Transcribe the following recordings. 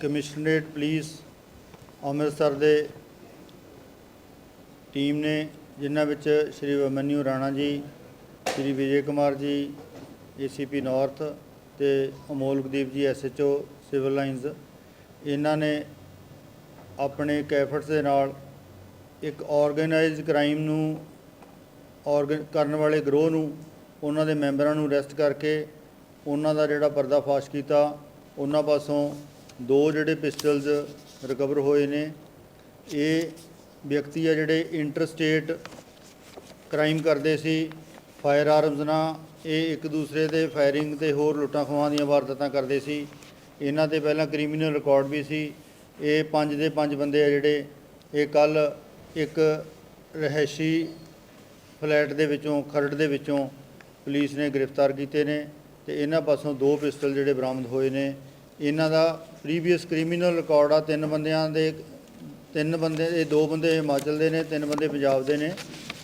Commissionerate police Amritsar ਦੇ team ਨੇ, ਜਿਨ੍ਹਾਂ ਵਿੱਚ ਸ਼੍ਰੀ ਅਮਨਿਊ ਰਾਣਾ ਜੀ, ਸ਼੍ਰੀ ਵਿਜੇ ਕੁਮਾਰ ਜੀ ਏਸੀਪੀ ਨਾਰਥ ਤੇ ਅਮੋਲਕਦੀਪ ਜੀ ਐਸਐਚਓ ਸਿਵਲ ਲਾਈਨਸ ਇਹਨਾਂ ਨੇ ਆਪਣੇ ਕੈਫਰਟਸ ਦੇ ਨਾਲ ਇੱਕ ਆਰਗੇਨਾਈਜ਼ਡ ਕ੍ਰਾਈਮ ਨੂੰ ਆਰਗਨ, ਕਰਨ ਵਾਲੇ ਗਰੋਹ ਨੂੰ, ਉਹਨਾਂ ਦੇ ਮੈਂਬਰਾਂ ਨੂੰ ਅਰੈਸਟ ਕਰਕੇ, ਉਹਨਾਂ ਦਾ ਜਿਹੜਾ ਪਰਦਾਫਾਸ਼ ਕੀਤਾ, ਉਹਨਾਂ ਪਾਸੋਂ ਦੋ ਜਿਹੜੇ ਪਿਸਟਲਸ ਰਿਕਵਰ ਹੋਏ ਨੇ, ਇਹ ਵਿਅਕਤੀ ਆ ਜਿਹੜੇ ਇੰਟਰਸਟੇਟ ਕ੍ਰਾਈਮ ਕਰਦੇ ਸੀ ਫਾਇਰ ਆਰਮਸ ਨਾਲ, ਇਹ ਇੱਕ ਦੂਸਰੇ ਦੇ ਫਾਇਰਿੰਗ ਤੇ ਹੋਰ ਲੁੱਟਾਂ ਖੋਹਾਂ ਦੀਆਂ ਵਾਰਦਾਤਾਂ ਕਰਦੇ ਸੀ। ਇਹਨਾਂ ਤੇ ਪਹਿਲਾਂ ਕ੍ਰਿਮੀਨਲ ਰਿਕਾਰਡ ਵੀ ਸੀ। ਇਹ ਪੰਜ ਦੇ ਪੰਜ ਬੰਦੇ ਆ ਜਿਹੜੇ, ਇਹ ਕੱਲ ਇੱਕ ਰਹਿਸ਼ੀ ਫਲੈਟ ਦੇ ਵਿੱਚੋਂ, ਖਰੜ ਦੇ ਵਿੱਚੋਂ ਪੁਲਿਸ ਨੇ ਗ੍ਰਿਫਤਾਰ ਕੀਤੇ ਨੇ ਤੇ ਇਹਨਾਂ ਪਾਸੋਂ ਦੋ ਪਿਸਟਲ ਜਿਹੜੇ ਬਰਾਮਦ ਹੋਏ ਨੇ। ਇਹਨਾਂ ਦਾ ਪ੍ਰੀਵੀਅਸ ਕ੍ਰਿਮੀਨਲ ਰਿਕਾਰਡ ਆ, ਤਿੰਨ ਬੰਦਿਆਂ ਦੇ, ਤਿੰਨ ਬੰਦੇ, ਇਹ ਦੋ ਬੰਦੇ ਹਿਮਾਚਲ ਦੇ ਨੇ, ਤਿੰਨ ਬੰਦੇ ਪੰਜਾਬ ਦੇ ਨੇ।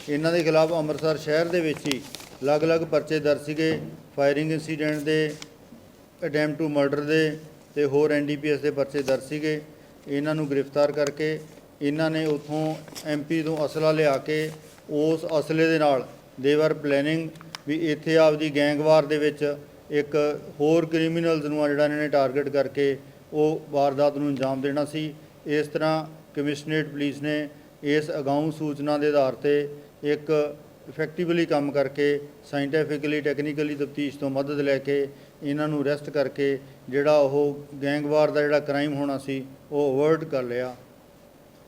ਇਹਨਾਂ ਦੇ ਖਿਲਾਫ ਅੰਮ੍ਰਿਤਸਰ ਸ਼ਹਿਰ ਦੇ ਵਿੱਚ ਹੀ ਅਲੱਗ-ਅਲੱਗ ਪਰਚੇ ਦਰਜ ਸੀਗੇ ਫਾਇਰਿੰਗ ਇਨਸੀਡੈਂਟ ਦੇ ਅਟੈਂਪਟ ਟੂ ਮਰਡਰ ਦੇ ਤੇ ਹੋਰ ਐਨਡੀਪੀਐਸ ਦੇ ਪਰਚੇ ਦਰਜ ਸੀਗੇ। ਇਹਨਾਂ ਨੂੰ ਗ੍ਰਿਫਤਾਰ ਕਰਕੇ ਇਹਨਾਂ ਨੇ ਉਥੋਂ ਐਮਪੀ ਤੋਂ ਅਸਲਾ ਲਿਆ ਕੇ ਉਸ ਅਸਲੇ ਦੇ ਨਾਲ ਦੇਵਰ ਪਲੈਨਿੰਗ ਵੀ ਇੱਥੇ ਆਪਦੀ ਗੈਂਗਵਾਰ ਦੇ ਵਿੱਚ ਇੱਕ ਹੋਰ ਕ੍ਰਿਮੀਨਲਸ ਨੂੰ ਆ ਜਿਹੜਾ ਇਹਨਾਂ ਨੇ ਟਾਰਗੇਟ ਕਰਕੇ ਉਹ ਵਾਰਦਾਤ ਨੂੰ ਅੰਜਾਮ ਦੇਣਾ ਸੀ। ਇਸ ਤਰ੍ਹਾਂ ਕਮਿਸ਼ਨਰੇਟ ਪੁਲਿਸ ਨੇ ਇਸ ਅਗਾਊਂ ਸੂਚਨਾ ਦੇ ਆਧਾਰ ਤੇ ਇੱਕ ਇਫੈਕਟਿਵਲੀ ਕੰਮ ਕਰਕੇ ਸਾਇੰਟੀਫਿਕਲੀ ਟੈਕਨੀਕਲੀ ਤਫਤੀਸ਼ ਤੋਂ ਮਦਦ ਲੈ ਕੇ ਇਹਨਾਂ ਨੂੰ ਅਰੈਸਟ ਕਰਕੇ ਜਿਹੜਾ ਉਹ ਗੈਂਗਵਾਰ ਦਾ ਜਿਹੜਾ ਕ੍ਰਾਈਮ ਹੋਣਾ ਸੀ ਉਹ ਅਵਰਟ ਕਰ ਲਿਆ।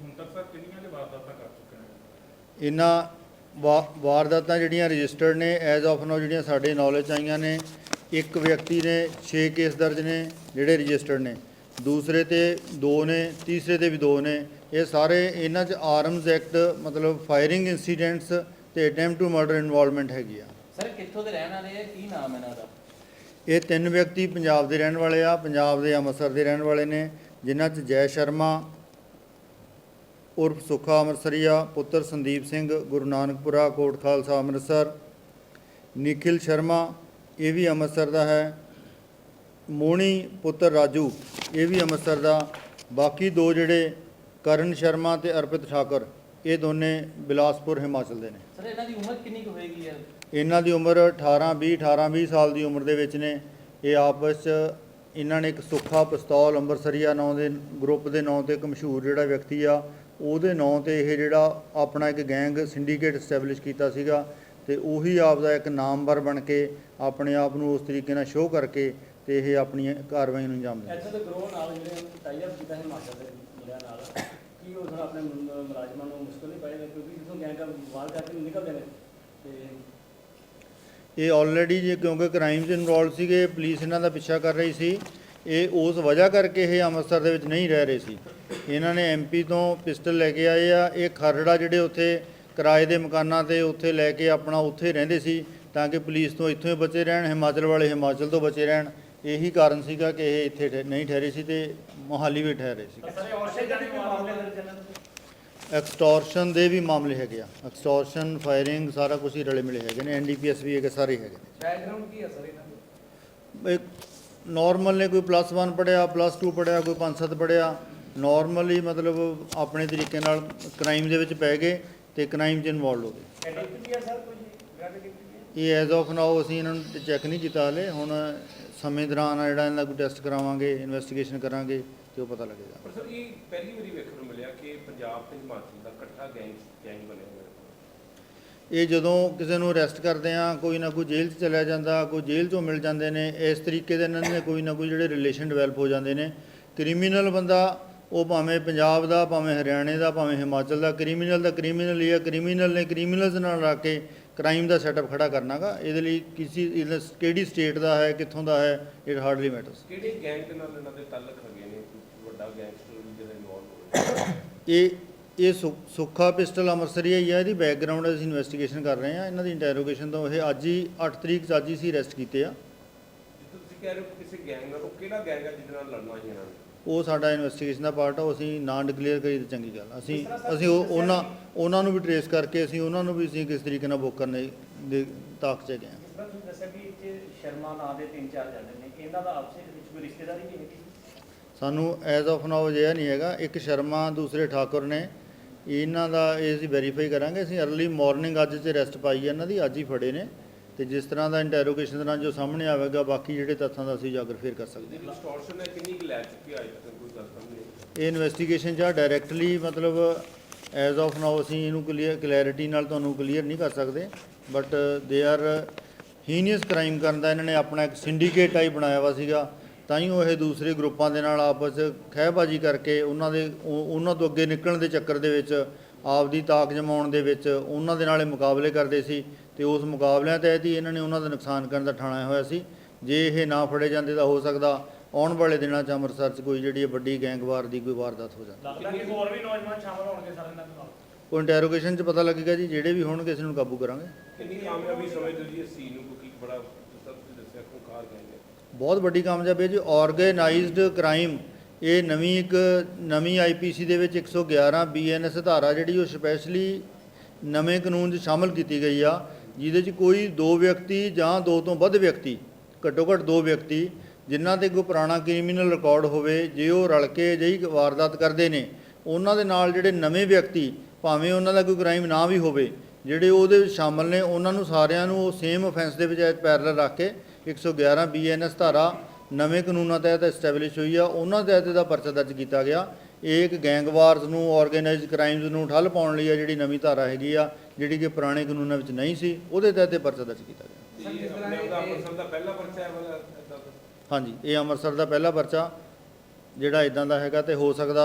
ਹੁਣ ਤੱਕ ਸਰ ਕਿੰਨੀਆਂ ਦੇ ਵਾਰਦਾਤਾਂ ਕਰ ਚੁੱਕੇ ਨੇ? ਇਹਨਾਂ ਵਾਰਦਾਤਾਂ ਜਿਹੜੀਆਂ ਰਜਿਸਟਰਡ ਨੇ ਐਜ਼ ਆਫ ਨਾਓ ਜਿਹੜੀਆਂ ਸਾਡੇ ਨੌਲੇਜ ਆਈਆਂ ਨੇ ਇੱਕ ਵਿਅਕਤੀ ਨੇ 6 ਕੇਸ ਦਰਜ ਨੇ ਜਿਹੜੇ ਰਜਿਸਟਰਡ ਨੇ। ਦੂਸਰੇ ਤੇ 2 ਨੇ ਤੀਸਰੇ ਤੇ ਵੀ 2 ਨੇ। ਇਹ ਸਾਰੇ ਇਹਨਾਂ 'ਚ ਆਰਮਸ ਐਕਟ ਮਤਲਬ ਫਾਇਰਿੰਗ ਇਨਸੀਡੈਂਟਸ ਤੇ ਅਟੈਂਪਟ ਟੂ ਮਰਡਰ ਇਨਵੋਲਵਮੈਂਟ ਹੈਗੀ ਆ। ਸਰ ਕਿੱਥੋਂ ਦੇ ਰਹਿਣ ਵਾਲੇ ਆ? ਕੀ ਨਾਮ ਇਹਨਾਂ ਦਾ? ਇਹ ਤਿੰਨ ਵਿਅਕਤੀ ਪੰਜਾਬ ਦੇ ਰਹਿਣ ਵਾਲੇ ਆ। ਪੰਜਾਬ ਦੇ ਅੰਮ੍ਰਿਤਸਰ ਦੇ ਰਹਿਣ ਵਾਲੇ ਨੇ ਜਿਨ੍ਹਾਂ 'ਚ ਜੈ ਸ਼ਰਮਾ ਉਰਫ ਸੁਖਾ ਅੰਮ੍ਰਿਤਸਰੀਆ ਪੁੱਤਰ ਸੰਦੀਪ ਸਿੰਘ ਗੁਰੂ ਨਾਨਕਪੁਰਾ ਕੋਟ ਖਾਲਸਾ ਅੰਮ੍ਰਿਤਸਰ ਨikhil ਸ਼ਰਮਾ ਇਹ ਵੀ ਅੰਮ੍ਰਿਤਸਰ ਦਾ ਹੈ। ਮੋਣੀ ਪੁੱਤਰ ਰਾਜੂ ਇਹ ਵੀ ਅੰਮ੍ਰਿਤਸਰ ਦਾ। ਬਾਕੀ ਦੋ ਜਿਹੜੇ ਕਰਨ ਸ਼ਰਮਾ ਤੇ ਅਰਪਿਤ ਠਾਕਰ ਇਹ ਦੋਨੇ ਬਿਲਾਸਪੁਰ ਹਿਮਾਚਲ ਦੇ ਨੇ। ਸਰ ਇਹਨਾਂ ਦੀ ਉਮਰ ਕਿੰਨੀ ਕੁ ਹੋਏਗੀ ਹੈ ਇਹਨਾਂ ਦੀ ਉਮਰ 18 20 18 20 ਸਾਲ ਦੀ ਉਮਰ ਦੇ ਵਿੱਚ ਨੇ। ਇਹ ਆਪਸ 'ਚ ਇਹਨਾਂ ਨੇ ਇੱਕ ਸੁੱਖਾ ਪਿਸਤੌਲ ਅੰਬਰਸਰੀਆ ਨਾਂ ਦੇ ਗਰੁੱਪ ਦੇ ਨਾਂ ਤੇ ਇੱਕ ਮਸ਼ਹੂਰ ਜਿਹੜਾ ਵਿਅਕਤੀ ਆ ਉਹਦੇ ਨਾਂ ਤੇ ਇਹ ਜਿਹੜਾ ਆਪਣਾ ਇੱਕ ਗੈਂਗ ਸਿੰਡੀਕੇਟ ਐਸਟੈਬਲਿਸ਼ ਕੀਤਾ ਸੀਗਾ। ਤੇ ਉਹੀ ਆਪ ਦਾ ਇੱਕ ਨਾਮਵਰ ਬਣ ਕੇ ਆਪਣੇ ਆਪ ਨੂੰ ਉਸ ਤਰੀਕੇ ਨਾਲ ਸ਼ੋਅ ਕਰਕੇ ਤੇ ਇਹ ਆਪਣੀ ਕਾਰਵਾਈ ਨੂੰ ਅੰਜਾਮ ਦਿੰਦੇ। ਇੱਥੇ ਦੇ ਗਰੋਹ ਨਾਲ ਜਿਹੜੇ ਟਾਈਅਪ ਕੀਤਾ ਹਿਮਾਚਲ ਦੇ ਮੁੰਡਿਆਂ ਨਾਲ ਕੀ ਉਹ ਥੋੜਾ ਆਪਣੇ ਮੁਲ- ਮੁਲਾਜ਼ਮਾਂ ਨੂੰ ਮੁਸ਼ਕਲ ਨਹੀਂ ਪਾਏਗਾ ਕਿਉਂਕਿ ਜਿੱਥੋਂ ਗੈਂਗ ਦਾ ਵਾਰ ਕਰਕੇ ਨਿਕਲਦੇ ਨੇ ਤੇ ਇਹ ਆਲਰੇਡੀ ਜੇ ਕਿਉਂਕਿ ਕ੍ਰਾਈਮ 'ਚ ਇਨਵੋਲਵ ਸੀਗੇ ਪੁਲਿਸ ਇਹਨਾਂ ਦਾ ਪਿੱਛਾ ਕਰ ਰਹੀ ਸੀ ਇਹ ਉਸ ਵਜ੍ਹਾ ਕਰਕੇ ਇਹ ਅੰਮ੍ਰਿਤਸਰ ਦੇ ਵਿੱਚ ਨਹੀਂ ਰਹਿ ਰਹੇ ਸੀ। ਇਹਨਾਂ ਨੇ ਐਮਪੀ ਤੋਂ ਪਿਸਟਲ ਲੈ ਕੇ ਆਏ ਆ ਇਹ ਖਰੜਾ ਜਿਹੜੇ ਉੱਥੇ ਕਿਰਾਏ ਦੇ ਮਕਾਨਾਂ ਤੇ ਉੱਥੇ ਲੈ ਕੇ ਆਪਣਾ ਉੱਥੇ ਰਹਿੰਦੇ ਸੀ ਤਾਂ ਕਿ ਪੁਲਿਸ ਤੋਂ ਇੱਥੋਂ ਹੀ ਬਚੇ ਰਹਿਣ ਹਿਮਾਚਲ ਵਾਲੇ ਹਿਮਾਚਲ ਤੋਂ ਬਚੇ ਰਹਿਣ। ਇਹੀ ਕਾਰਨ ਸੀਗਾ ਕਿ ਇਹ ਇੱਥੇ ਨਹੀਂ ਠਹਿਰੇ ਸੀ ਤੇ ਮੋਹਾਲੀ ਵੀ ਠਹਿਰੇ ਸੀ ਐਕਸਟੋਰਸ਼ਨ ਦੇ ਵੀ ਮਾਮਲੇ ਹੈਗੇ ਆ। ਐਕਸਟੋਰਸ਼ਨ ਫਾਇਰਿੰਗ ਸਾਰਾ ਕੁਝ ਹੀ ਰਲੇ ਮਿਲੇ ਹੈਗੇ ਨੇ। ਐਨਡੀਪੀਐਸ ਵੀ ਹੈਗੇ ਸਾਰੇ ਹੈਗੇ। ਨੇ ਬੈਕਗ੍ਰਾਉਂਡ ਕੀ ਹੈ ਸਰ ਇਹਨਾਂ ਦਾ? ਇੱਕ ਨਾਰਮਲ ਨੇ ਕੋਈ ਪਲੱਸ 1 ਪੜਿਆ ਪਲੱਸ 2 ਪੜਿਆ ਕੋਈ 5-7 ਪੜਿਆ ਨਾਰਮਲੀ ਮਤਲਬ ਆਪਣੇ ਤਰੀਕੇ ਨਾਲ ਕ੍ਰਾਈਮ ਦੇ ਵਿੱਚ ਪੈ ਗਏ। ਤੇ ਕ੍ਰਾਈਮ 'ਚ ਇਨਵੋਲਵ ਹੋ ਗਏ। ਇਹ ਐਜ਼ ਆਫ ਨਾਓ ਅਸੀਂ ਇਹਨਾਂ ਨੂੰ ਚੈੱਕ ਨਹੀਂ ਕੀਤਾ ਹਲੇ। ਹੁਣ ਸਮੇਂ ਦੌਰਾਨ ਆ ਜਿਹੜਾ ਇਹਨਾਂ ਦਾ ਕੋਈ ਟੈਸਟ ਕਰਾਵਾਂਗੇ ਇਨਵੈਸਟੀਗੇਸ਼ਨ ਕਰਾਂਗੇ ਤੇ ਉਹ ਪਤਾ ਲੱਗੇਗਾ। ਪਰ ਸਰ ਇਹ ਪਹਿਲੀ ਵਾਰੀ ਵੇਖਣ ਨੂੰ ਮਿਲਿਆ ਕਿ ਪੰਜਾਬ ਤੇ ਹਿਮਾਚਲ ਦਾ ਇਕੱਠਾ ਗੈਂਗ ਗੈਂਗ ਬਣਿਆ ਹੋਇਆ ਹੈ। ਇਹ ਜਦੋਂ ਕਿਸੇ ਨੂੰ ਅਰੈਸਟ ਕਰਦੇ ਆ ਕੋਈ ਨਾ ਕੋਈ ਜੇਲ੍ਹ 'ਚ ਚਲਿਆ ਜਾਂਦਾ ਕੋਈ ਜੇਲ੍ਹ 'ਚੋਂ ਮਿਲ ਜਾਂਦੇ ਨੇ ਇਸ ਤਰੀਕੇ ਦੇ ਇਹਨਾਂ ਦੇ ਕੋਈ ਨਾ ਕੋਈ ਜਿਹੜੇ ਰਿਲੇਸ਼ਨ ਡਿਵੈਲਪ ਹੋ ਜਾਂਦੇ ਨੇ। ਕ੍ਰਿਮੀਨਲ ਬੰਦਾ ਉਹ ਭਾਵੇਂ ਪੰਜਾਬ ਦਾ ਭਾਵੇਂ ਹਰਿਆਣੇ ਦਾ ਭਾਵੇਂ ਹਿਮਾਚਲ ਦਾ ਕ੍ਰਿਮੀਨਲ ਦਾ ਕ੍ਰਿਮੀਨਲ ਹੀ ਆ ਕ੍ਰਿਮੀਨਲ ਨੇ ਕ੍ਰਿਮੀਨਲਸ ਨਾਲ ਰਲ ਕੇ ਕ੍ਰਾਈਮ ਦਾ ਸੈਟਅਪ ਖੜਾ ਕਰਨਾਗਾ ਇਹਦੇ ਲਈ ਕਿਸੇ ਕਿਹੜੀ ਸਟੇਟ ਦਾ ਹੈ ਕਿੱਥੋਂ ਦਾ ਹੈ ਇਟ ਹਾਰਡਲੀ ਮੈਟਰਸ ਕਿਹੜੇ ਗੈਂਗ ਦੇ ਨਾਲ ਇਹਨਾਂ ਦੇ ਤਾਲੁਕ ਹੈਗੇ ਨੇ? ਵੱਡਾ ਗੈਂਗਸਟਰ ਵੀ ਜਿਹੜਾ ਇਨਵੋਲਵ ਹੋਵੇ। ਇਹ ਇਹ ਸੁੱਖਾ ਪਿਸਟਲ ਅੰਮ੍ਰਿਤਸਰੀ ਹੀ ਆ ਇਹਦੀ ਬੈਕਗ੍ਰਾਉਂਡ ਅਸੀਂ ਇਨਵੈਸਟੀਗੇਸ਼ਨ ਕਰ ਰਹੇ ਹਾਂ। ਇਹਨਾਂ ਦੀ ਇੰਟਰੋਗੇਸ਼ਨ ਤੋਂ ਇਹ ਅੱਜ ਹੀ 8 ਤਰੀਕ ਅੱਜ ਹੀ ਸੀ ਅਰੈਸਟ ਕੀਤੇ ਆ। ਤੁਸੀਂ ਕਹਿ ਰਹੇ ਹੋ ਕਿਸੇ ਗੈਂਗ ਨਾਲ ਉਹ ਕਿਹੜਾ ਗੈਂਗ ਹੈ ਜਿਹਦੇ ਨਾਲ ਲੜਨਾ ਸੀ ਇਹਨਾਂ ਨੇ? ਉਹ ਸਾਡਾ ਇਨਵੈਸਟੀਗੇਸ਼ਨ ਦਾ ਪਾਰਟ ਆ ਉਹ ਅਸੀਂ ਨਾਂ ਡਿਕਲੇਅਰ ਕਰੀ ਤਾਂ ਚੰਗੀ ਗੱਲ ਅਸੀਂ ਅਸੀਂ ਉਹ ਉਹਨਾਂ ਉਹਨਾਂ ਨੂੰ ਵੀ ਟਰੇਸ ਕਰਕੇ ਅਸੀਂ ਉਹਨਾਂ ਨੂੰ ਵੀ ਅਸੀਂ ਕਿਸ ਤਰੀਕੇ ਨਾਲ ਬੁੱਕ ਕਰਨੇ ਦੇ ਤਾਕ 'ਚ ਗਏ ਹਾਂ ਜਿਸ ਤਰ੍ਹਾਂ ਤੁਸੀਂ ਦੱਸਿਆ ਵੀ ਇੱਥੇ ਸ਼ਰਮਾ ਨਾਂ ਦੇ ਤਿੰਨ ਚਾਰ ਜਣੇ ਨੇ। ਇਹਨਾਂ ਦਾ ਆਪਸੇ ਵਿੱਚ ਕੋਈ ਰਿਸ਼ਤੇਦਾਰੀ ਵੀ ਹੈਗੀ? ਸਾਨੂੰ ਐਜ਼ ਆਫ ਨਾਓ ਅਜਿਹਾ ਨਹੀਂ ਹੈਗਾ। ਇੱਕ ਸ਼ਰਮਾ ਦੂਸਰੇ ਠਾਕੁਰ ਨੇ। ਇਹਨਾਂ ਦਾ ਇਹ ਅਸੀਂ ਵੈਰੀਫਾਈ ਕਰਾਂਗੇ। ਅਸੀਂ ਅਰਲੀ ਮਾਰਨਿੰਗ ਅੱਜ 'ਚ ਰੈਸਟ ਪਾਈ ਹੈ ਇਹਨਾਂ ਦੀ ਅੱਜ ਹੀ ਫੜੇ ਨੇ। ਤੇ ਜਿਸ ਤਰ੍ਹਾਂ ਦਾ ਇੰਟਰੋਗੇਸ਼ਨ ਦੇ ਨਾਲ ਜੋ ਸਾਹਮਣੇ ਆਵੇਗਾ ਬਾਕੀ ਜਿਹੜੇ ਤੱਥਾਂ ਦਾ ਅਸੀਂ ਉਜਾਗਰ ਫੇਰ ਕਰ ਸਕਦੇ ਜਿਹੜੀ ਐਕਸਟੋਰਸ਼ਨ ਹੈ ਕਿੰਨੀ ਕੁ ਲੈ ਚੁੱਕੀ ਅੱਜ ਤੱਕ ਕੋਈ ਹਾਂ। ਇਹ ਇਨਵੈਸਟੀਗੇਸ਼ਨ ਜਾਂ ਡਾਇਰੈਕਟਲੀ ਮਤਲਬ ਐਜ਼ ਆਫ ਨਾਓ ਅਸੀਂ ਇਹਨੂੰ ਕਲੀਅਰ ਕਲੈਰਿਟੀ ਨਾਲ ਤੁਹਾਨੂੰ ਕਲੀਅਰ ਨਹੀਂ ਕਰ ਸਕਦੇ but they are heinous crime ਕਰਨ ਦਾ ਇਹਨਾਂ ਨੇ ਆਪਣਾ ਇੱਕ ਸਿੰਡੀਕੇਟ ਟਾਈਪ ਬਣਾਇਆ ਵਾ ਸੀਗਾ। ਤਾਂ ਹੀ ਉਹ ਇਹ ਦੂਸਰੇ ਗਰੁੱਪਾਂ ਦੇ ਨਾਲ ਆਪਸ ਖਹਿਬਾਜ਼ੀ ਕਰਕੇ ਉਹਨਾਂ ਦੇ ਉਹ- ਉਹਨਾਂ ਤੋਂ ਅੱਗੇ ਨਿਕਲਣ ਦੇ ਚੱਕਰ ਦੇ ਵਿੱਚ ਆਪਦੀ ਤਾਕ ਜਮਾਉਣ ਦੇ ਵਿੱਚ ਉਹਨਾਂ ਦੇ ਨਾਲ ਇਹ ਮੁਕਾਬਲੇ ਕਰਦੇ ਸੀ ਤੇ ਉਸ ਮੁਕਾਬਲਿਆਂ ਤਹਿਤ ਹੀ ਇਹਨਾਂ ਨੇ ਉਹਨਾਂ ਦਾ ਨੁਕਸਾਨ ਕਰਨ ਦਾ ਠਾਣਿਆ ਹੋਇਆ ਸੀ। ਜੇ ਇਹ ਨਾ ਫੜੇ ਜਾਂਦੇ ਤਾਂ ਹੋ ਸਕਦਾ ਆਉਣ ਵਾਲੇ ਦਿਨਾਂ 'ਚ ਅੰਮ੍ਰਿਤਸਰ 'ਚ ਕੋਈ ਜਿਹੜੀ ਵੱਡੀ ਗੈਂਗਵਾਰ ਦੀ ਕੋਈ ਵਾਰਦਾਤ ਹੋ ਜਾਂਦੀ। ਲੱਗਦਾ ਕਿ ਹੋਰ ਵੀ ਨੌਜਵਾਨ ਸ਼ਾਮਲ ਹੋਣਗੇ ਸਾਰੇ ਇਹਨਾਂ ਦੇ ਨਾਲ? ਕੋਈ ਇੰਟਰੋਗੇਸ਼ਨ 'ਚ ਪਤਾ ਲੱਗੇਗਾ ਜੀ ਜਿਹੜੇ ਵੀ ਹੋਣਗੇ ਇਸ ਨੂੰ ਕਾਬੂ ਕਰਾਂਗੇ। ਕਿੰਨੀ ਕਾਮਯਾਬੀ ਸਮਝਦੇ ਹੋ ਜੀ ਇਸ ਸੀਨ ਨੂੰ ਕਿਉਂਕਿ ਬੜਾ ਤਰ੍ਹਾਂ ਤੁਸੀਂ ਦੱਸਿਆ ਖੁੰਖਾਰ ਗਏ ਨੇ ਬਹੁਤ ਵੱਡੀ ਕਾਮਯਾਬੀ ਹੈ ਜੀ। ਆਰਗੇਨਾਈਜ਼ਡ ਕ੍ਰਾਈਮ ਇਹ ਨਵੀਂ ਇੱਕ, ਨਵੀਂ ਆਈਪੀਸੀ ਦੇ ਵਿੱਚ 111 ਬੀਐਨਐਸ ਧਾਰਾ ਜਿਹੜੀ ਉਹ ਸਪੈਸ਼ਲੀ ਨਵੇਂ ਕਾਨੂੰਨ 'ਚ ਸ਼ਾਮਲ ਕੀਤੀ ਗਈ ਆ, ਜਿਹਦੇ 'ਚ ਕੋਈ ਦੋ ਵਿਅਕਤੀ ਜਾਂ ਦੋ ਤੋਂ ਵੱਧ ਵਿਅਕਤੀ, ਘੱਟੋ ਘੱਟ ਦੋ ਵਿਅਕਤੀ, ਜਿਨ੍ਹਾਂ ਤੇ ਕੋਈ ਪੁਰਾਣਾ ਕ੍ਰਿਮੀਨਲ ਰਿਕਾਰਡ ਹੋਵੇ, ਜੇ ਉਹ ਰਲ ਕੇ ਅਜਿਹੀ ਵਾਰਦਾਤ ਕਰਦੇ ਨੇ, ਉਹਨਾਂ ਦੇ ਨਾਲ ਜਿਹੜੇ ਨਵੇਂ ਵਿਅਕਤੀ, ਭਾਵੇਂ ਉਹਨਾਂ ਦਾ ਕੋਈ ਕ੍ਰਾਈਮ ਨਾ ਵੀ ਹੋਵੇ, ਜਿਹੜੇ ਉਹਦੇ ਵਿੱਚ ਸ਼ਾਮਲ ਨੇ, ਉਹਨਾਂ ਨੂੰ ਸਾਰਿਆਂ ਨੂੰ ਉਹ ਸੇਮ ਅਫੈਂਸ ਦੇ ਵਿੱਚ ਪੈਰਲਲ ਰੱਖ ਕੇ 111 ਬੀਐਨਐਸ ਧਾਰਾ ਨਵੇਂ ਕਾਨੂੰਨਾਂ ਤਹਿਤ ਐਸਟੈਬਲਿਸ਼ ਹੋਈ ਆ ਉਹਨਾਂ ਤਹਿਤ ਇਹਦਾ ਪਰਚਾ ਦਰਜ ਕੀਤਾ ਗਿਆ। ਇਹ ਇੱਕ ਗੈਂਗਵਾਰਸ ਨੂੰ ਆਰਗੇਨਾਈਜ਼ਡ ਕ੍ਰਾਈਮਸ ਨੂੰ ਠੱਲ ਪਾਉਣ ਲਈ ਆ ਜਿਹੜੀ ਨਵੀਂ ਧਾਰਾ ਹੈਗੀ ਆ ਜਿਹੜੀ ਕਿ ਪੁਰਾਣੇ ਕਾਨੂੰਨਾਂ ਵਿੱਚ ਨਹੀਂ ਸੀ ਉਹਦੇ ਤਹਿਤ ਇਹ ਪਰਚਾ ਦਰਜ ਕੀਤਾ ਗਿਆ। ਹਾਂਜੀ ਇਹ ਅੰਮ੍ਰਿਤਸਰ ਦਾ ਪਹਿਲਾ ਪਰਚਾ ਜਿਹੜਾ ਇਦਾਂ ਦਾ ਹੈਗਾ ਤੇ ਹੋ ਸਕਦਾ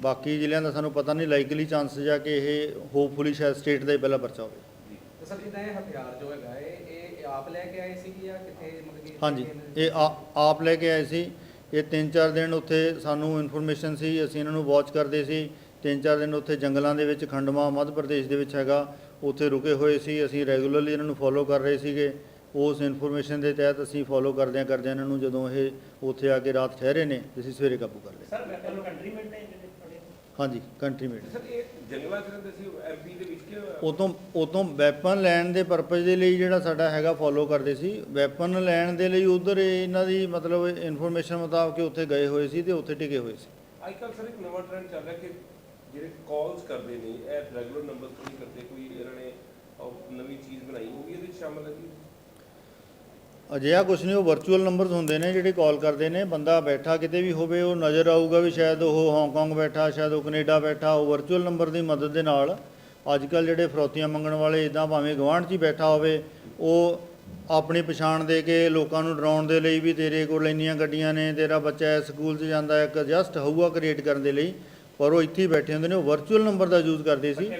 ਬਾਕੀ ਜ਼ਿਲ੍ਹਿਆਂ ਦਾ ਸਾਨੂੰ ਪਤਾ ਨਹੀਂ ਲਾਈਕਲੀ ਚਾਂਸਸ ਆ ਕਿ ਇਹ ਹੋਪਫੁਲੀ ਸ਼ਾਇਦ ਸਟੇਟ ਦਾ ਹੀ ਪਹਿਲਾ ਪਰਚਾ ਹੋਵੇ। ਤੇ ਸਰ ਜਿੱਦਾਂ ਇਹ ਹਥਿਆਰ ਜੋ ਹੈਗਾ ਇਹ ਇਹ ਆਪ ਲੈ ਕੇ ਆਏ ਸੀ ਜਾਂ ਕਿੱਥੇ ਮਤਲਬ ਕਿ ਹਾਂਜੀ ਇਹ ਆ- ਆਪ ਲੈ ਕੇ ਆਏ ਸੀ। ਇਹ ਤਿੰਨ ਚਾਰ ਦਿਨ ਉੱਥੇ ਸਾਨੂੰ ਇਨਫੋਰਮੇਸ਼ਨ ਸੀ ਅਸੀਂ ਇਹਨਾਂ ਨੂੰ ਵਾਚ ਕਰਦੇ ਸੀ। ਤਿੰਨ ਚਾਰ ਦਿਨ ਉੱਥੇ ਜੰਗਲਾਂ ਦੇ ਵਿੱਚ ਖੰਡਵਾ ਮੱਧ ਪ੍ਰਦੇਸ਼ ਦੇ ਵਿੱਚ ਹੈਗਾ। ਉੱਥੇ ਰੁਕੇ ਹੋਏ ਸੀ ਅਸੀਂ ਰੈਗੂਲਰਲੀ ਇਹਨਾਂ ਨੂੰ ਫੋਲੋ ਕਰ ਰਹੇ ਸੀਗੇ। ਉਸ ਇਨਫੋਰਮੇਸ਼ਨ ਦੇ ਤਹਿਤ ਅਸੀਂ ਫੋਲੋ ਕਰਦਿਆਂ ਕਰਦਿਆਂ ਇਹਨਾਂ ਨੂੰ ਜਦੋਂ ਇਹ ਉੱਥੇ ਆ ਕੇ ਰਾਤ ਠਹਿਰੇ ਨੇ ਅਸੀਂ ਸਵੇਰੇ ਕਾਬੂ ਕਰ ਲਿਆ। ਸਰ ਵੈਪਨ ਕੰਟਰੀ ਮੇਡ ਨੇ ਜਿਹੜੇ ਹਾਂਜੀ ਕੰਟਰੀ ਮੇਡ ਸਰ ਇਹ ਜੰਗਲਾਂ 'ਚ ਰਹਿੰਦੇ ਸੀ ਐਮਪੀ ਦੇ ਵਿੱਚ ਕਿ ਉਦੋਂ ਉਦੋਂ ਵੈਪਨ ਲੈਣ ਦੇ ਪਰਪਸ ਦੇ ਲਈ ਜਿਹੜਾ ਸਾਡਾ ਹੈਗਾ ਫੋਲੋ ਕਰਦੇ ਸੀ। ਵੈਪਨ ਲੈਣ ਦੇ ਲਈ ਉਧਰ ਇਹਨਾਂ ਦੀ ਮਤਲਬ ਇਨਫੋਰਮੇਸ਼ਨ ਮੁਤਾਬਕ ਉੱਥੇ ਗਏ ਹੋਏ ਸੀ ਤੇ ਉੱਥੇ ਟਿਕੇ ਹੋਏ ਸੀ। ਅੱਜ ਕੱਲ੍ਹ ਸਰ ਇੱਕ ਨਵਾਂ ਟ੍ਰੈਂਡ ਚੱਲ ਰਿਹਾ ਕਿ ਜਿਹੜੇ ਕਾਲਸ ਕਰਦੇ ਨੇ ਇਹ ਰੈਗੂਲਰ ਨੰਬਰ ਤੋਂ ਨਹੀਂ ਕਰਦੇ ਕੋਈ ਇਹਨਾਂ ਨੇ ਨਵੀਂ ਚੀਜ਼ ਬਣਾਈ ਹੋਊਗੀ ਇਹਦੇ ਵਿੱਚ ਸ਼ਾਮਲ ਹੈ ਜੀ? ਅਜਿਹਾ ਕੁਝ ਨਹੀਂ ਉਹ ਵਰਚੁਅਲ ਨੰਬਰਸ ਹੁੰਦੇ ਨੇ ਜਿਹੜੇ ਕਾਲ ਕਰਦੇ ਨੇ ਬੰਦਾ ਬੈਠਾ ਕਿਤੇ ਵੀ ਹੋਵੇ ਉਹ ਨਜ਼ਰ ਆਊਗਾ ਵੀ ਸ਼ਾਇਦ ਉਹ ਹਾਂਗਕਾਂਗ ਬੈਠਾ ਸ਼ਾਇਦ ਉਹ ਕੈਨੇਡਾ ਬੈਠਾ ਉਹ ਵਰਚੁਅਲ ਨੰਬਰ ਦੀ ਮਦਦ ਦੇ ਨਾਲ ਅੱਜ ਕੱਲ ਜਿਹੜੇ ਫਰੌਤੀਆਂ ਮੰਗਣ ਵਾਲੇ ਇਦਾਂ ਭਾਵੇਂ ਗਵਾਂਢ 'ਚ ਹੀ ਬੈਠਾ ਹੋਵੇ ਉਹ ਆਪਣੀ ਪਛਾਣ ਦੇ ਕੇ ਲੋਕਾਂ ਨੂੰ ਡਰਾਉਣ ਦੇ ਲਈ ਵੀ ਤੇਰੇ ਕੋਲ ਇੰਨੀਆਂ ਗੱਡੀਆਂ ਨੇ ਤੇਰਾ ਬੱਚਾ ਸਕੂਲ 'ਚ ਜਾਂਦਾ ਹੈ ਇੱਕ ਜਸਟ ਹਊਆ ਕ੍ਰੀਏਟ ਕਰਨ ਦੇ ਲਈ ਪਰ ਉਹ ਇੱਥੇ ਹੀ ਬੈਠੇ ਹੁੰਦੇ ਨੇ ਉਹ ਵਰਚੁਅਲ ਨੰਬਰ ਦਾ ਯੂਜ਼ ਕਰਦੇ ਸੀ।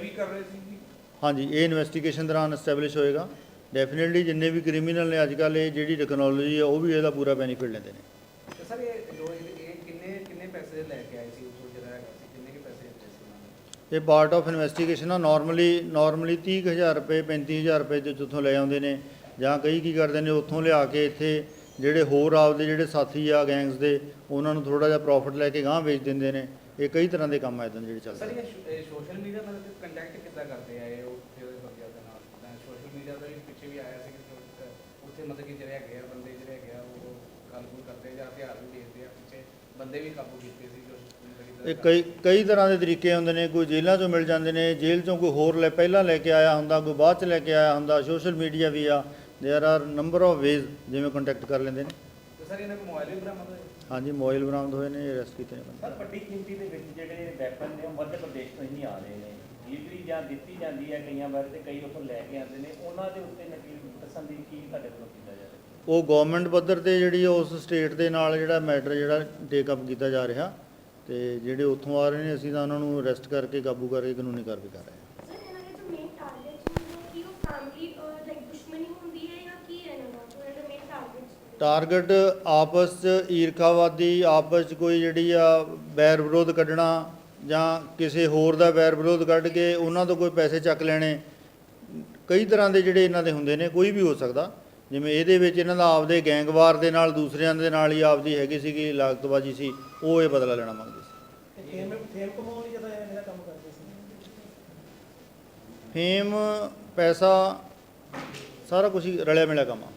ਹਾਂਜੀ ਇਹ ਇਨਵੈਸਟੀਗੇਸ਼ਨ ਦੌਰਾਨ ਐਸਟੈਬਲਿਸ਼ ਹੋਏਗਾ। ਡੈਫੀਨਿਟਲੀ ਜਿੰਨੇ ਵੀ ਕ੍ਰਿਮੀਨਲ ਨੇ ਅੱਜ ਕੱਲ੍ਹ ਇਹ ਜਿਹੜੀ ਟੈਕਨੋਲੋਜੀ ਹੈ ਉਹ ਵੀ ਇਹਦਾ ਪੂਰਾ ਬੈਨੀਫਿਟ ਲੈਂਦੇ ਨੇ। ਸਰ ਇਹ ਇਹ ਕਿੰਨੇ ਕਿੰਨੇ ਪੈਸੇ ਲੈ ਕੇ ਆਏ ਸੀ? ਉਸ ਜਿਹੜਾ ਹੈਗਾ ਸੀ ਕਿੰਨੇ ਕੇ ਪੈਸੇ ਦਿੱਤੇ ਸੀ ਉਹਨਾਂ ਨੇ? ਇਹ ਪਾਰਟ ਆਫ ਇਨਵੈਸਟੀਗੇਸ਼ਨ ਆ ਨਾਰਮਲੀ ਨਾਰਮਲੀ 30000 ਰੁਪਏ 35000 ਰੁਪਏ ਜੋ ਜਿੱਥੋਂ ਲੈ ਆਉਂਦੇ ਨੇ ਜਾਂ ਕਈ ਕੀ ਕਰਦੇ ਨੇ ਉੱਥੋਂ ਲਿਆ ਕੇ ਇੱਥੇ ਜਿਹੜੇ ਹੋਰ ਆਪਦੇ ਜਿਹੜੇ ਸਾਥੀ ਆ ਗੈਂਗਸ ਦੇ ਉਹਨਾਂ ਨੂੰ ਥੋੜਾ ਜਿਹਾ ਪ੍ਰੋਫਿਟ ਲੈ ਕੇ ਗਾਂਹ ਵੇਚ ਦਿੰਦੇ ਨੇ। ਇਹ ਕਈ ਤਰ੍ਹਾਂ ਦੇ ਕੰਮ ਆ ਇਦਾਂ ਜਿਹੜੇ ਚੱਲਦੇ ਸਰ। ਇਹ ਸੋਸ਼ਲ ਮਤਲਬ ਕਿ ਜਿਹੜੇ ਹੈਗੇ ਆ ਬੰਦੇ ਜਿਹੜੇ ਹੈਗੇ ਆ ਉਹ ਗੱਲ-ਗੁਲ ਕਰਦੇ ਜਾਂ ਹਥਿਆਰ ਵੀ ਵੇਚਦੇ ਆ ਪਿੱਛੇ ਬੰਦੇ ਵੀ ਕਾਬੂ ਕੀਤੇ ਸੀ ਜੋ ਮਤਲਬ ਕਿ ਇਹ ਕਈ ਕਈ ਤਰ੍ਹਾਂ ਦੇ ਤਰੀਕੇ ਹੁੰਦੇ ਨੇ ਕੋਈ ਜੇਲ੍ਹਾਂ ਚੋਂ ਮਿਲ ਜਾਂਦੇ ਨੇ ਜੇਲ੍ਹ ਚੋਂ ਕੋਈ ਹੋਰ ਲੈ ਪਹਿਲਾਂ ਲੈ ਕੇ ਆਇਆ ਹੁੰਦਾ ਕੋਈ ਬਾਅਦ ਚ ਲੈ ਕੇ ਆਇਆ ਹੁੰਦਾ ਸੋਸ਼ਲ ਮੀਡੀਆ ਵੀ ਆ there are number of ways ਜਿਵੇਂ ਕੰਟੈਕਟ ਕਰ ਲੈਂਦੇ ਨੇ ਤੇ ਸਰ ਇਹਨਾਂ ਕੋਲ ਮੋਬਾਈਲ ਵੀ ਬਰਾਮਦ ਹੋਏ ਹਾਂਜੀ ਮੋਬਾਈਲ ਬਰਾਮਦ ਹੋਏ ਨੇ ਅਰੈਸਟ ਕੀਤੇ ਨੇ ਬੰਦੇ ਸਰ ਵੱਡੀ ਗਿਣਤੀ ਦੇ ਵਿੱਚ ਜਿਹੜੇ ਵੈਪਨ ਨੇ ਉਹ ਮੱਧ ਪ੍ਰਦੇਸ਼ ਤੋਂ ਹੀ ਆ ਰਹੇ ਨੇ ਡਿਲੀਵਰੀ ਜਾਂ ਦਿੱਤੀ ਜਾਂਦੀ ਹੈ ਕਈਆਂ ਵਾਰ ਤੇ ਕਈ ਉੱਥੋਂ ਲੈ ਕੇ ਆਉਂਦੇ ਨੇ ਉਹਨਾਂ ਦੇ ਉੱਤੇ ਨਕਲੀ ਦੱਸਣ ਦੀ ਕੀ ਤੁਹਾਡੇ ਵੱਲੋਂ ਕੀਤਾ ਜਾ ਰਿਹਾ? ਉਹ ਗਵਰਨਮੈਂਟ ਪੱਧਰ ਤੇ ਜਿਹੜੀ ਆ ਉਸ ਸਟੇਟ ਦੇ ਨਾਲ ਜਿਹੜਾ ਮੈਟਰ ਜਿਹੜਾ ਟੇਕ ਅਪ ਕੀਤਾ ਜਾ ਰਿਹਾ ਤੇ ਜਿਹੜੇ ਉੱਥੋਂ ਆ ਰਹੇ ਨੇ ਅਸੀਂ ਤਾਂ ਉਹਨਾਂ ਨੂੰ ਅਰੈਸਟ ਕਰਕੇ ਕਾਬੂ ਕਰਕੇ ਕਾਨੂੰਨੀ ਕਾਰਵਾਈ ਕਰ ਰਹੇ ਹਾਂ। ਸਰ ਇਹਨਾਂ ਦੇ ਜੋ ਮੇਨ ਟਾਰਗੇਟਸ ਹੁੰਦੇ ਕਿ ਉਹ ਫੈਮਿਲੀ ਲਾਈਕ ਦੁਸ਼ਮਣੀ ਹੁੰਦੀ ਹੈ ਜਾਂ ਕੀ ਹੈ ਇਹਨਾਂ ਦਾ? ਉਹਨਾਂ ਦੇ ਮੇਨ ਟਾਰਗੇਟਸ ਟਾਰਗੇਟ ਆਪਸ ਚ ਈਰਖਾਵਾਦੀ ਆਪਸ ਚ ਕੋਈ ਜਿਹੜੀ ਆ ਬੈਰ ਵਿਰੋਧ ਕੱਢਣਾ ਜਾਂ ਕਿਸੇ ਹੋਰ ਦਾ ਬੈਰ ਵਿਰੋਧ ਕੱਢ ਕੇ ਉਹਨਾਂ ਤੋਂ ਕੋਈ ਪੈਸੇ ਚੱਕ ਲੈਣੇ ਕਈ ਤਰ੍ਹਾਂ ਦੇ ਜਿਹੜੇ ਇਹਨਾਂ ਦੇ ਹੁੰਦੇ ਨੇ ਕੋਈ ਵੀ ਹੋ ਸਕਦਾ। ਜਿਵੇਂ ਇਹਦੇ ਵਿੱਚ ਇਹਨਾਂ ਦਾ ਆਪਦੇ ਗੈਂਗਵਾਰ ਦੇ ਨਾਲ ਦੂਸਰਿਆਂ ਦੇ ਨਾਲ ਹੀ ਆਪਦੀ ਹੈਗੀ ਸੀਗੀ ਲਾਗਤਬਾਜੀ ਸੀ ਉਹ ਇਹ ਬਦਲਾ ਲੈਣਾ ਮੰਗਦੇ ਸੀ। ਫੇਮ ਪੈਸਾ ਸਾਰਾ ਕੁਝ ਰਲਿਆ ਮਿਲਿਆ ਕੰਮ ਆ।